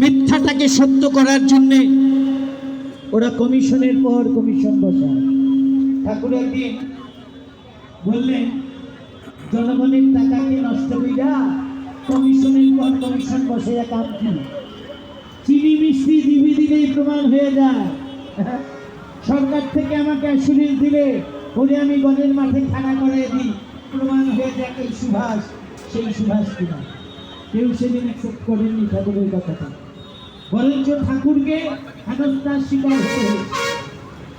মিথ্যাটাকে সত্য করার জন্যে ওরা কমিশনের পর কমিশন বসায়। ঠাকুর একদিন বললেন, জনগণের টাকাকে নষ্ট করিয়া কমিশনের পর কমিশন বসে কাজ কি? দিলেই প্রমাণ হয়ে যায়। সরকার থেকে আমাকে অ্যাসুরেন্স দিলে, বলে আমি গণের মাঠে খানা করে দিই। প্রমাণ হয়ে যায় এই সুভাষ, সেই সুভাষ কিনা। কেউ সেদিন অ্যাকসেপ্ট করেননি ঠাকুরের কথাটা। বরঞ্চ ঠাকুরকে হেনস্থার শিকার হতে।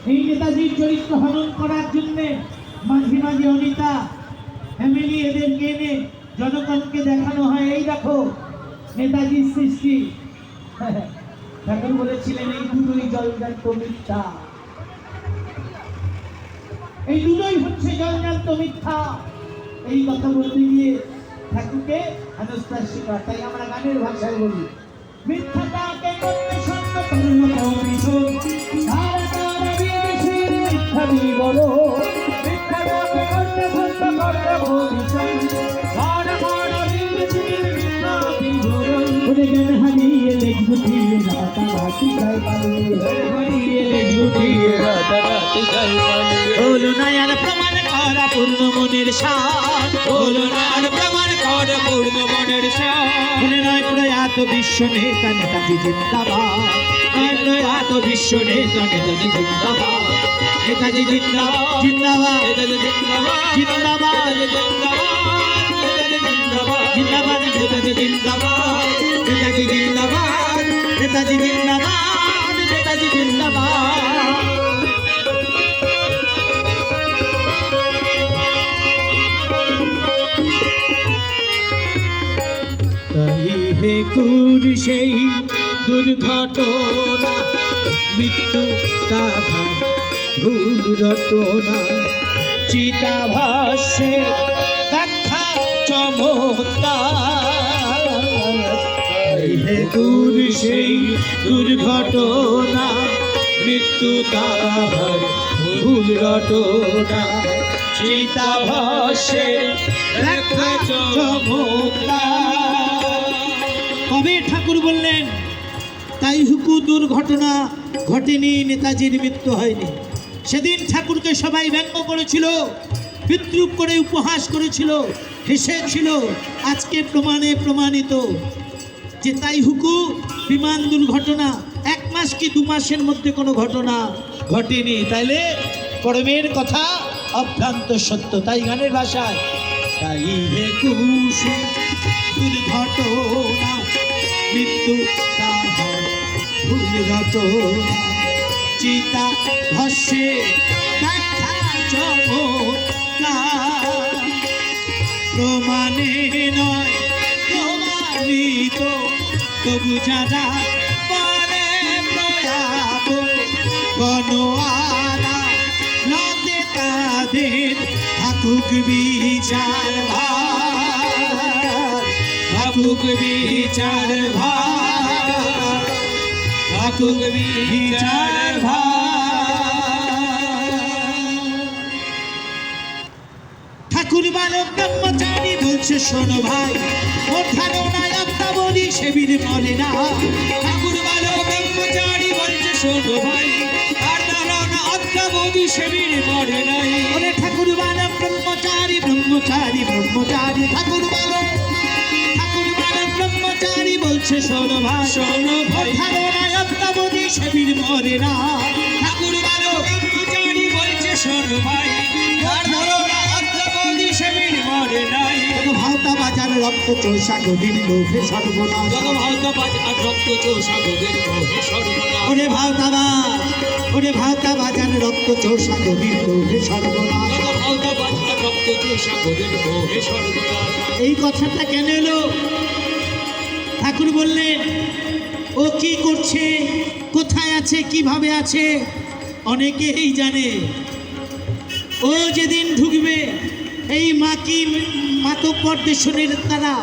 এই নেতাজির চরিত্র হরণ করার জন্য মাঝে মাঝে অনিতা, ফ্যামিলি এদেরকে এনে জনগণকে দেখানো হয়। এই দেখো, নেতাজির সৃষ্টি। ঠাকুর বলেছিলেন এই দুটোই জলজান্ত মিথ্যা এই দুটোই হচ্ছে জলজান্ত মিথ্যা এই কথা বলতে গিয়ে ঠাকুরকে হেনস্থার শিকার তাই আমরা গানের ভাষায় বলি, মিথ্যাটাকে করতে সত্য করল কমিশন তারা তারা বিদেশির মিথ্যা বলো। মিথ্যাটাকে করতে সত্য করতে কমিশন ঘর ঘর বিদেশির মিথ্যা লেগ গুটিয়ে রাতারাতি গায়ে পালে হারিয়ে লেগুটিয়ে রাতারাতি গাল পালিয়ে হলো না আর প্রমাণ করা পূর্ণ মনের সাথ হলো না আর প্রমাণ বিশ্ব নেতা, নেতাজি জিন্দাবাদ। নয় বিশ্ব নেতা, নেতাজি জিন্দাবাদ। নেতাজি জিন্দাবাদ জিন্দাবাদ নেতাজি জিন্দাবাদ জিন্দাবাদ জিন্দাবাদ নেতাজি জিন্দাবাদ নেতাজি জিন্দাবাদ নেতাজি জিন্দাবাদ নেতাজি জিন্দাবাদ নেতাজি জিন্দাবাদ তাই হে কুর সেই দুর্ঘটনা মৃত্যু তাহা ভুল রটনা চিতাভাসে দেখা চমৎকার। কুর সেই দুর্ঘটনা, মৃত্যু তাহার ভুল রটনা। চিতাভাসে দেখা চমৎকার। কবে ঠাকুর বললেন, তাই হুকু দুর্ঘটনা ঘটেনি, নেতাজির মৃত্যু হয়নি। সেদিন ঠাকুরকে সবাই ব্যঙ্গ করেছিল, বিদ্রুপ করে উপহাস করেছিল হেসেছিল আজকে প্রমাণে প্রমাণিত যে তাই হুকু বিমান দুর্ঘটনা, এক মাস কি দু মাসের মধ্যে কোনো ঘটনা ঘটেনি। তাইলে পরমের কথা অভ্রান্ত সত্য, তাই গানের ভাষায়। তাই দুর্ঘটনা, মৃত্যু তাহার ভুল রটনা চিতা ভস্যে দেখা চমৎকার। প্রমাণে নয়, প্রমাণিত, তবু যারা পারে প্রয়াত গণআরা রাতে তাদের থাকুক বিচার ভার বিচার ভার। থাকুক বিচার ঠাকুর বালক ব্রহ্মচারী বলছে, শোনো ভাই, ওর ধারণায় আত্মা বলি সেবির মরে না। ঠাকুর বালক ব্রহ্মচারী বলছে, শোনো ভাই আর ধারণা অদ্যাবধি সেবির মরে নাই। ওরে ঠাকুর বালক ব্রহ্মচারী ব্রহ্মচারী ব্রহ্মচারী, ঠাকুর বালক। বলছে শোনো ভাই শোনো ভাই। ওর ধারণায় আত্মা বলি সেবির মরে না ঠাকুর বলছে শোনো ভাই বাজার রক্ত চোষা গোবিন্দ সর্বনাশ। রক্ত চোষা সর্বনাশ। ওরে ওরে ভাওতা বাজার রক্ত চোষা গোবিন্দ সর্বনাশ। রক্ত চোষা সর্বনাশ। এই কথাটা কেন এলো? ঠাকুর বললেন, ও কি করছে? কোথায় আছে? কীভাবে আছে? অনেকেই জানে। ও যেদিন ঢুকবে, এই মাকি মাতব্বর দেশনের তারা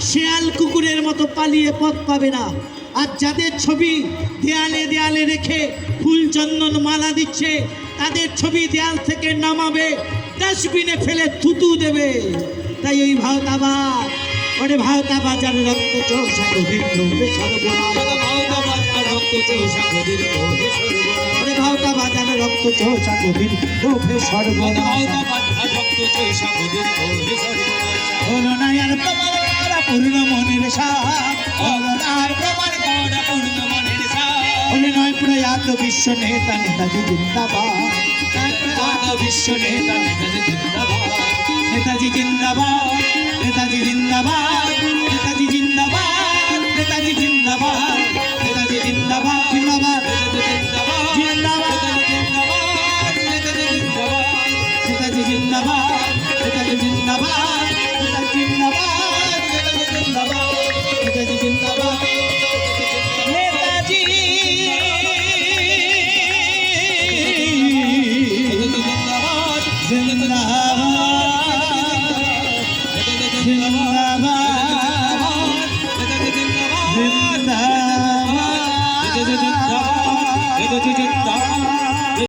শেয়াল কুকুরের মতো পালিয়ে পথ পাবে না। আর যাদের ছবি দেয়ালে দেয়ালে রেখে ফুল চন্দন মালা দিচ্ছে, তাদের ছবি দেয়াল থেকে নামাবে, ডাস্টবিনে ফেলে থুতু দেবে। তাই ওই ভাওতাবাদ ওরে ভাওতাবাজার রক্ত চোষা গোবিন্দ সর্বনাশ। ওরে ভাওতাবাজার রক্ত চোষা গোবিন্দ সর্বনাশ। হলো না আর প্রমাণ করা পূর্ণ মনের সাপ? হলো না আর প্রমাণ করা পূর্ণ মনের সাপ? হলে নয় প্রয়াত বিশ্ব নেতা নেতাজি জিন্দাবাদ। বিশ্ব নেতা নেতাজি জিন্দাবাদ। নেতাজি জিন্দাবাদ। নেতাজি জিন্দাবাদ নেতাজি জিন্দাবাদ নেতাজি